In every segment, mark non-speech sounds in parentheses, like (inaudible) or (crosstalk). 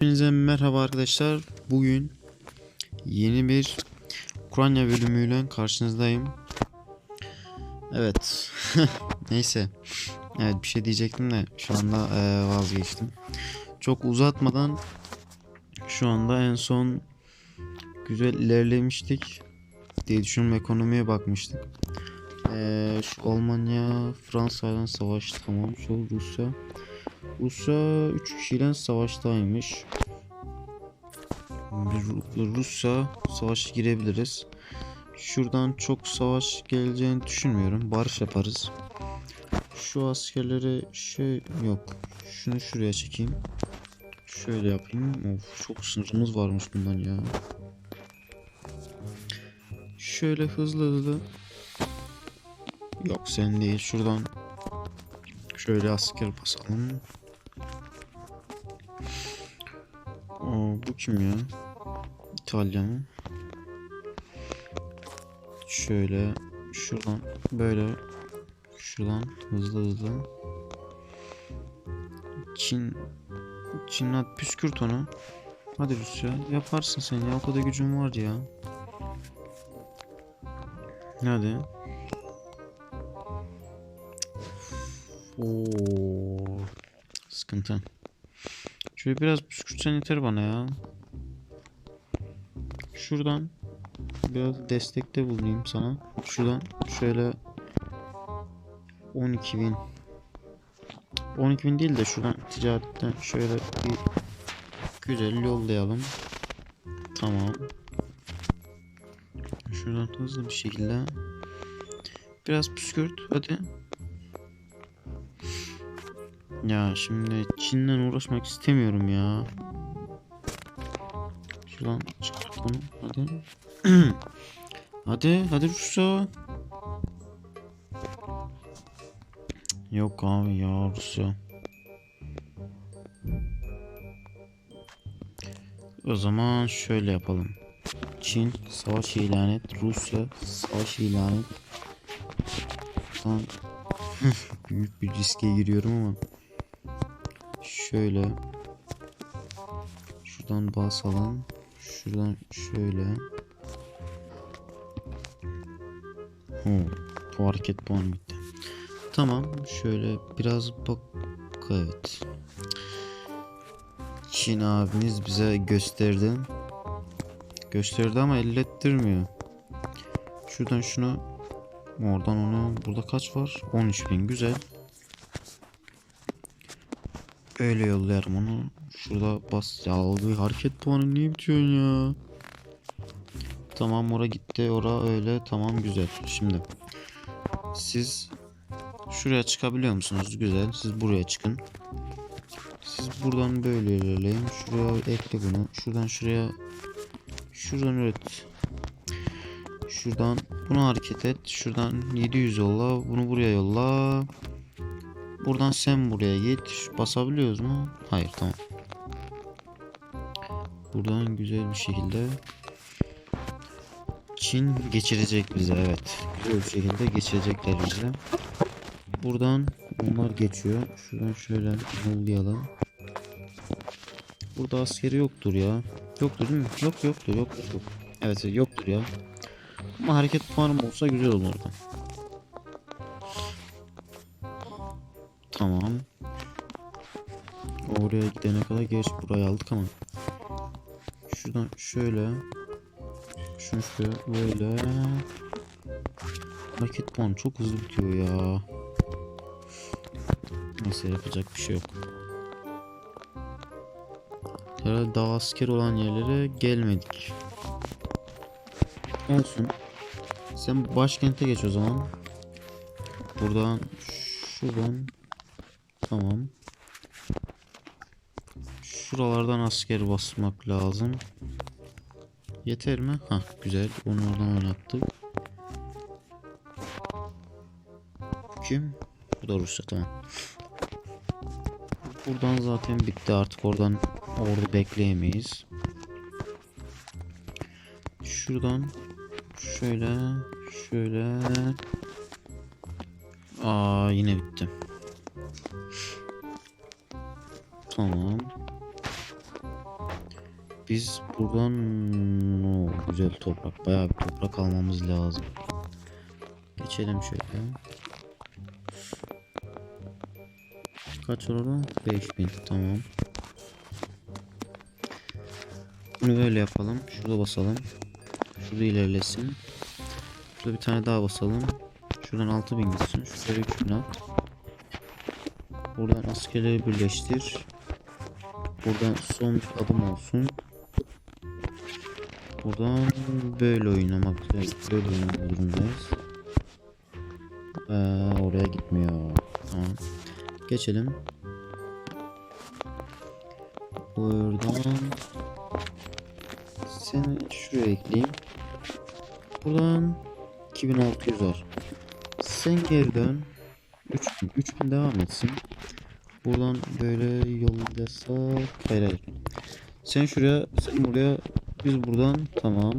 Hepinize merhaba arkadaşlar. Bugün yeni bir Ukrayna bölümüyle karşınızdayım. Evet. (laughs) Neyse. Evet bir şey diyecektim de şu anda eee, vazgeçtim. Çok uzatmadan şu anda en son güzel ilerlemiştik diye düşünüyorum ekonomiye bakmıştık. Eee, şu Almanya Fransa'yla savaştı tamam. Şu Rusya Rusya 3 kişiyle savaştaymış. Rusya savaşa girebiliriz. Şuradan çok savaş geleceğini düşünmüyorum. Barış yaparız. Şu askerleri şey yok. Şunu şuraya çekeyim. Şöyle yapayım. Of çok sınırımız varmış bundan ya. Şöyle hızlı hızlı. Yok sen değil. Şuradan şöyle asker basalım. Aa, bu kim ya? İtalya mı? Şöyle şuradan böyle şuradan hızlı hızlı Çin Çin at püskürt onu Hadi Rusya yaparsın sen ya o kadar gücün var ya Hadi Oo, sıkıntı Şöyle biraz püskürtsen yeter bana ya. Şuradan biraz destekte bulunayım sana. Şuradan şöyle 12.000 12.000 değil de şuradan ticaretten şöyle bir güzel yollayalım. Tamam. Şuradan hızlı bir şekilde biraz püskürt hadi. Ya şimdi Çin'den uğraşmak istemiyorum ya. Şuradan çıkart bunu (clears throat) hadi. hadi hadi Rusya. Yok abi ya Rusya. O zaman şöyle yapalım. Çin savaş ilan et. Rusya savaş ilan et. (laughs) Büyük bir riske giriyorum ama. Şöyle. Şuradan basalım. Şuradan şöyle. Oo, bu hareket puanı bitti. Tamam. Şöyle biraz bak. Evet. Çin abimiz bize gösterdi. Gösterdi ama ellettirmiyor. Şuradan şunu oradan onu burada kaç var? 13.000 güzel. Öyle yollayarım onu. Şurada bas. Ya algı hareket puanı niye bitiyorsun ya? Tamam ora gitti. Ora öyle. Tamam güzel. Şimdi siz şuraya çıkabiliyor musunuz? Güzel. Siz buraya çıkın. Siz buradan böyle ilerleyin. Şuraya ekle bunu. Şuradan şuraya şuradan üret. Şuradan bunu hareket et. Şuradan 700 yolla. Bunu buraya yolla. Buradan sen buraya git. Basabiliyoruz mu? Hayır tamam. Buradan güzel bir şekilde Çin geçirecek bize evet. Güzel bir şekilde geçirecekler bize. Buradan onlar geçiyor. Şuradan şöyle yollayalım. Burada askeri yoktur ya. Yoktur değil mi? Yok yoktur yoktur. yok. Evet yoktur ya. Ama hareket puanım olsa güzel olurdu. Tamam. Oraya gidene kadar geç burayı aldık ama. Şuradan şöyle. Şunu şöyle böyle. Hareket puanı çok hızlı bitiyor ya. Neyse yapacak bir şey yok. Herhalde daha asker olan yerlere gelmedik. Olsun. Sen başkente geç o zaman. Buradan şuradan Tamam. Şuralardan asker basmak lazım. Yeter mi? Ha güzel. Onu oradan oynattık. Kim? Bu da Rusya tamam. Buradan zaten bitti artık oradan ordu bekleyemeyiz. Şuradan şöyle şöyle Aa yine bitti. Tamam. biz buradan Oo, güzel toprak. Bayağı bir toprak almamız lazım. Geçelim şöyle. Kaç orada? 5000 tamam. Bunu böyle yapalım. Şurada basalım. Şurada ilerlesin. Şurada bir tane daha basalım. Şuradan 6000 gitsin. Şuraya 3000 at. Buradan askerleri birleştir. Buradan son bir adım olsun. Buradan böyle oynamak böyle oynamak zorundayız. Ee, oraya gitmiyor. Tamam. Geçelim. Buradan seni şuraya ekleyeyim. Buradan 2600 var. Sen geri dön. 3000, 3000 devam etsin. Buradan böyle yollasak hayır hayır. Sen şuraya, sen buraya, biz buradan tamam.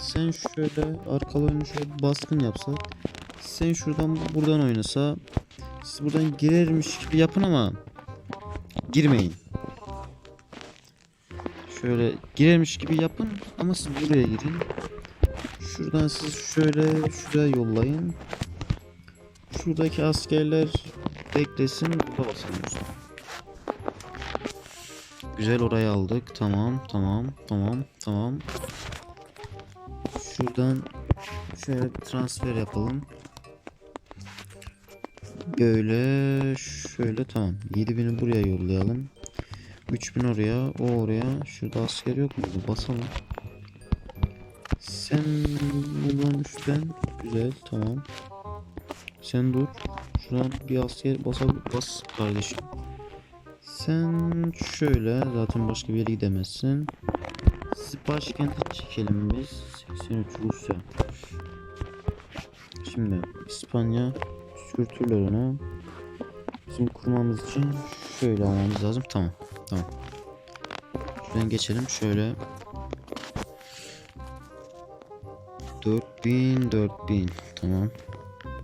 Sen şöyle arkalı önü şöyle baskın yapsak. Sen şuradan buradan oynasa. Siz buradan girermiş gibi yapın ama girmeyin. Şöyle girermiş gibi yapın ama siz buraya girin. Şuradan siz şöyle şuraya yollayın. Şuradaki askerler beklesin burada basalım. Güzel orayı aldık. Tamam tamam tamam tamam. Şuradan şöyle transfer yapalım. Böyle şöyle tamam. 7000'i buraya yollayalım. 3000 oraya, o oraya. Şurada asker yok mu? Basalım. Sen buradan üstten güzel tamam. Sen dur. Şuradan bir asker basal bas kardeşim. Sen şöyle zaten başka bir yere gidemezsin. Sizi başkente çekelim biz. 83 Rusya. Şimdi İspanya sürtürler onu. Bizim kurmamız için şöyle almamız lazım. Tamam. Tamam. Şuradan geçelim. Şöyle 4000 4000 tamam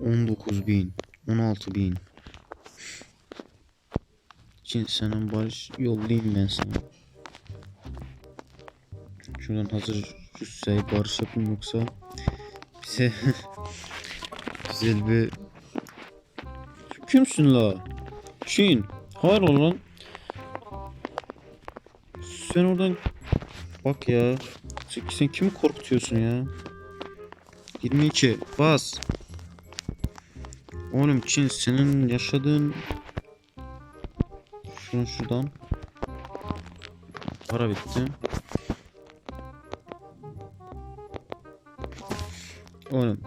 19000 16000 Çin senin barış yollayayım ben sana? Şuradan hazır Rusya'yı barış yapayım yoksa bize (laughs) güzel bir Kimsin la? Çin. Hayır lan? Sen oradan Bak ya. Sen kimi korkutuyorsun ya? 22 bas. Oğlum Çin senin yaşadığın şunu şuradan para bitti. Oğlum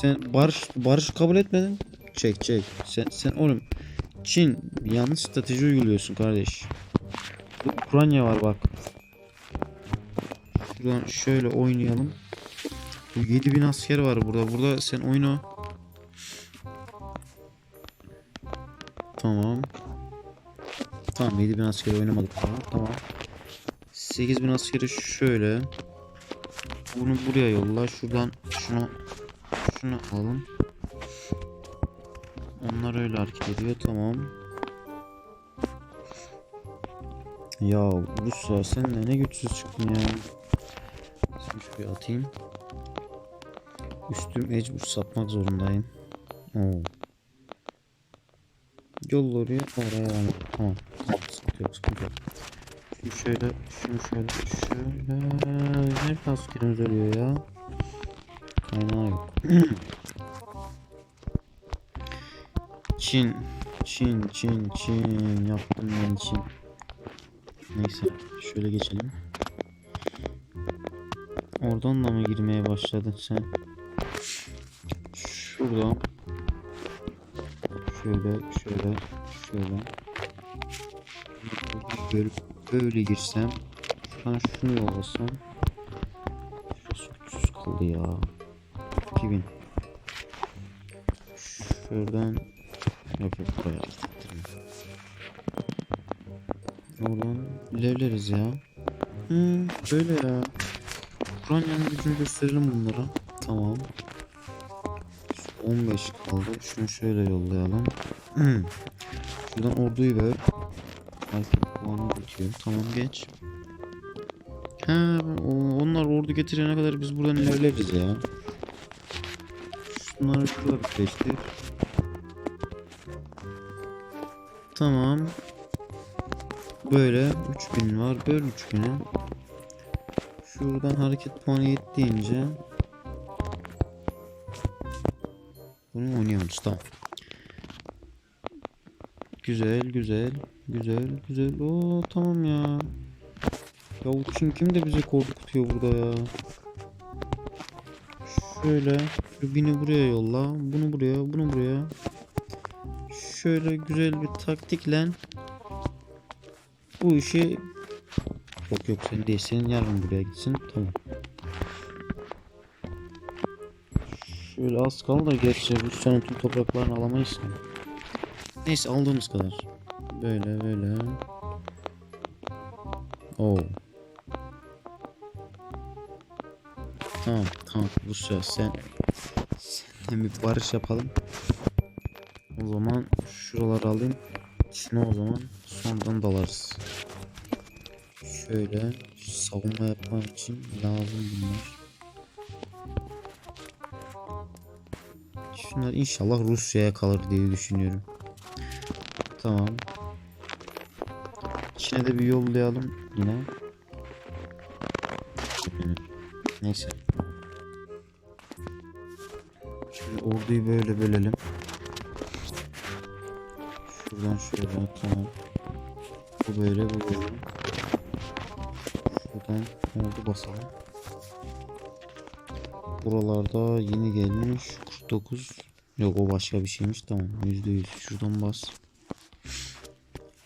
sen barış barış kabul etmedin. Çek çek. Sen sen oğlum Çin yanlış strateji uyguluyorsun kardeş. Ukrayna var bak. Şuradan şöyle oynayalım. Bu 7000 asker var burada. Burada sen oyna. Tamam. Tamam 7000 askeri oynamadık daha. Tamam. 8000 askeri şöyle. Bunu buraya yolla. Şuradan şunu şunu alalım. Onlar öyle hareket ediyor. Tamam. Ya Rusya sen de ne güçsüz çıktın ya. Seni şuraya atayım. Üstüm mecbur satmak zorundayım. Oo. Yol oraya oraya yani. Tamam. Sıkıntı yok sıkıntı yok. Şunu şöyle şunu şöyle şöyle. Ne askerimiz ölüyor ya. Kaynağı yok. (clears throat) Çin. Çin Çin Çin. Yaptım ben Çin. Neyse şöyle geçelim. Oradan da mı girmeye başladın sen? Şuradan şöyle şöyle şöyle. Böyle, böyle girsem şuradan şunu yollasam şurası 300 kaldı ya. 2000 şuradan yok yok buraya oradan ilerleriz ya. Hmm, böyle ya. Ukrayna'nın gücünü gösterelim bunlara. Tamam 15 kaldı. Şunu şöyle yollayalım. Şuradan orduyu ver. Hareket puanı bitiyor. Tamam geç. He, onlar ordu getirene kadar biz buradan ilerleriz ya. Şunları şurada birleştir. Tamam. Böyle 3000 var. Böl 3000'e. Şuradan hareket puanı yettiğince bunu oynuyoruz tamam. Güzel güzel güzel güzel. Oo tamam ya. Ya Uçin kim de bizi korkutuyor burada ya. Şöyle şu bini buraya yolla. Bunu buraya bunu buraya. Şöyle güzel bir taktikle bu işi yok yok sen değil senin yarın buraya gitsin tamam. Şöyle az kaldı da gerçi Rusya'nın tüm topraklarını alamayız. Neyse aldığımız kadar. Böyle böyle. Oo. Tamam tamam Rusya sen senden bir barış yapalım. O zaman şuraları alayım. Çin'e o zaman sonradan dalarız. Şöyle savunma yapmam için lazım bunlar. Şunlar inşallah Rusya'ya kalır diye düşünüyorum. Tamam. Çin'e de bir yollayalım yine. Neyse. Şimdi orduyu böyle bölelim. Şuradan şöyle tamam. Bu böyle bu böyle. Şuradan ordu basalım. Buralarda yeni gelmiş 49. Yok o başka bir şeymiş tamam %100 şuradan bas.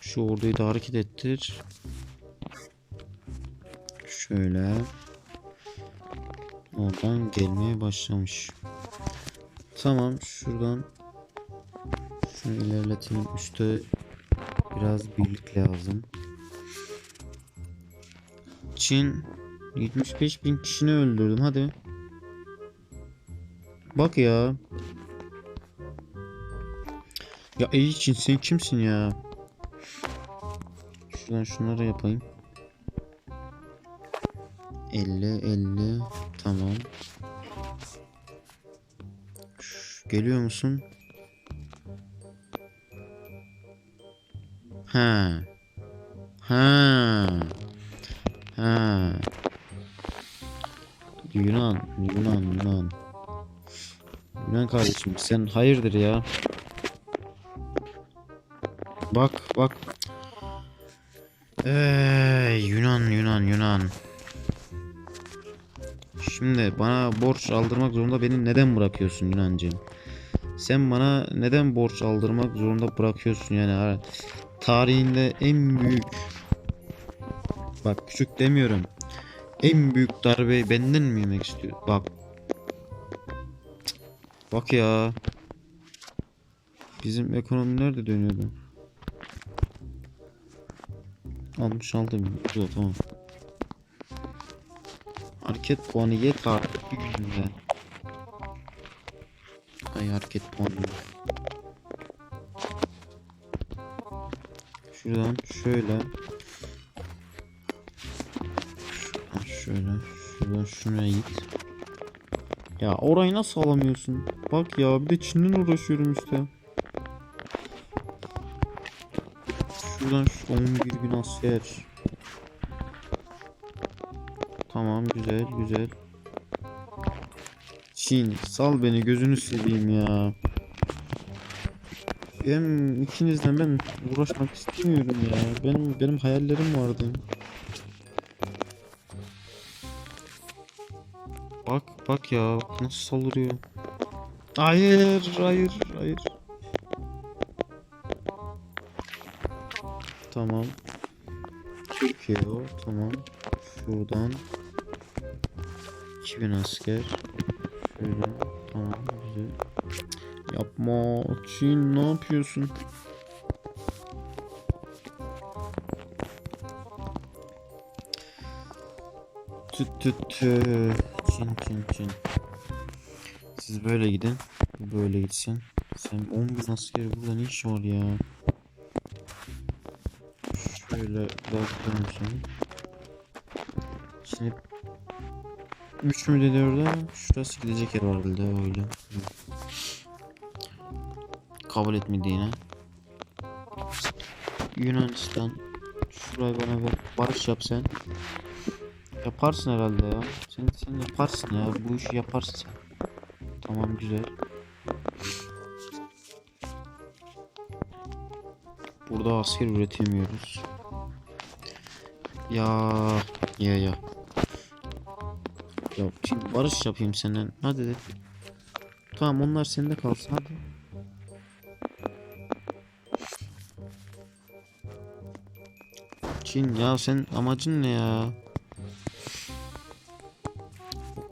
Şu orduyu da hareket ettir. Şöyle. Oradan gelmeye başlamış. Tamam şuradan şunu ilerleteyim. Üste biraz birlik lazım. Çin 75 bin kişini öldürdüm hadi. Bak ya. Ya iyi Çin sen kimsin ya? Şuradan şunları yapayım. 50 50 tamam. Geliyor musun? Ha. Ha. Ha. Yunan, Yunan, Yunan. Yunan kardeşim sen hayırdır ya? Bak bak. Ey Yunan Yunan Yunan. Şimdi bana borç aldırmak zorunda beni neden bırakıyorsun Yunancığım? Sen bana neden borç aldırmak zorunda bırakıyorsun yani tarihinde en büyük bak küçük demiyorum en büyük darbeyi benden mi yemek istiyor? Bak bak ya bizim ekonomi nerede dönüyordu? 66 bin. Güzel tamam. Hareket puanı yet artık bir. Ay hareket puanı. Şuradan şöyle. Şuradan şöyle. Şuradan şuraya git. Ya orayı nasıl alamıyorsun? Bak ya bir de Çin'den uğraşıyorum işte. Şuradan şu 11 bin asker. Tamam güzel güzel. Çin sal beni gözünü seveyim ya. Hem ikinizden ben uğraşmak istemiyorum ya. Benim benim hayallerim vardı. Bak bak ya nasıl saldırıyor. Hayır hayır hayır. Tamam. Türkiye o. Tamam. Şuradan 2000 asker. Şöyle. Tamam güzel. Yapma. Çin ne yapıyorsun? Tüt tüt tü. Çin çin çin. Siz böyle gidin. Böyle gitsin. Sen 10 bin asker burada ne iş var ya? Şöyle seni. Şimdi 3 mü dedi orada? Şurası gidecek yer herhalde öyle. Kabul etmedi yine. Yunanistan. Şurayı bana ver. Barış yap sen. Yaparsın herhalde ya. Sen, sen yaparsın ya. Bu işi yaparsın. Tamam güzel. Burada asker üretemiyoruz. Ya ya ya. Ya şimdi barış yapayım senden. Hadi de. Tamam onlar sende kalsın hadi. Çin ya sen amacın ne ya?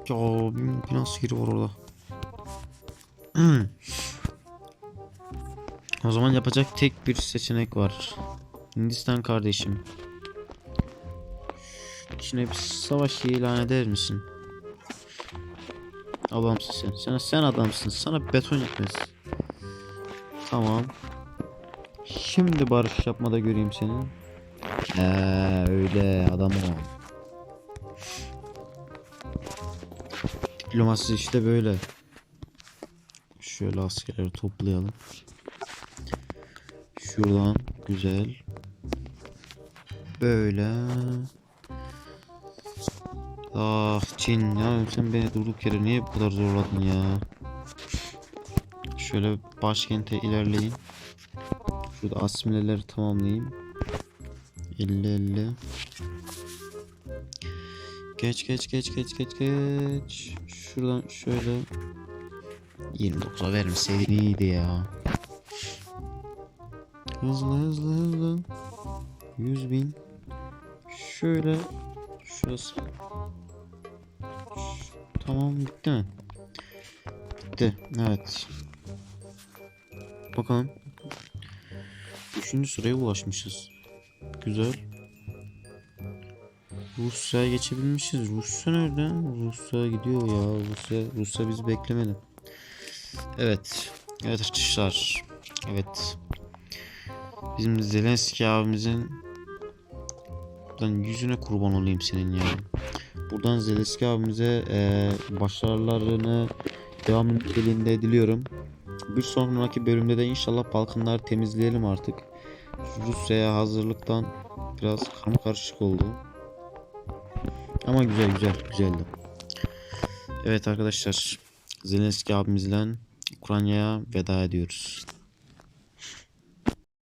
Ya bin, bin askeri var orada. (clears throat) o zaman yapacak tek bir seçenek var. Hindistan kardeşim. Çin'e bir savaş ilan eder misin? Adamsın sen. Sen, sen adamsın. Sana beton yetmez. Tamam. Şimdi barış yapmada göreyim seni. Ee, öyle adam o. Diplomasi işte böyle. Şöyle askerleri toplayalım. Şuradan güzel. Böyle. Ah Çin ya sen beni durduk yere niye bu kadar zorladın ya? Şöyle başkente ilerleyin. Şurada asimileleri tamamlayayım. 50 50. Geç geç geç geç geç geç. Şuradan şöyle 29'a vermeseydin iyiydi ya. Hızlı hızlı hızlı. 100 bin. Şöyle şurası. Tamam bitti mi? Bitti. Evet. Bakalım. Üçüncü sıraya ulaşmışız. Güzel. Rusya'ya geçebilmişiz. Rusya nerede? Rusya gidiyor ya. Rusya, Rusya bizi beklemedi. Evet. Evet arkadaşlar. Evet. Bizim Zelenski abimizin Buradan yüzüne kurban olayım senin ya. Buradan Zelenski abimize e, başarılarını devam niteliğinde diliyorum. Bir sonraki bölümde de inşallah Balkanları temizleyelim artık. Rusya'ya hazırlıktan biraz karma karışık oldu. Ama güzel güzel güzeldi. Evet arkadaşlar Zelenski abimizle Ukrayna'ya veda ediyoruz.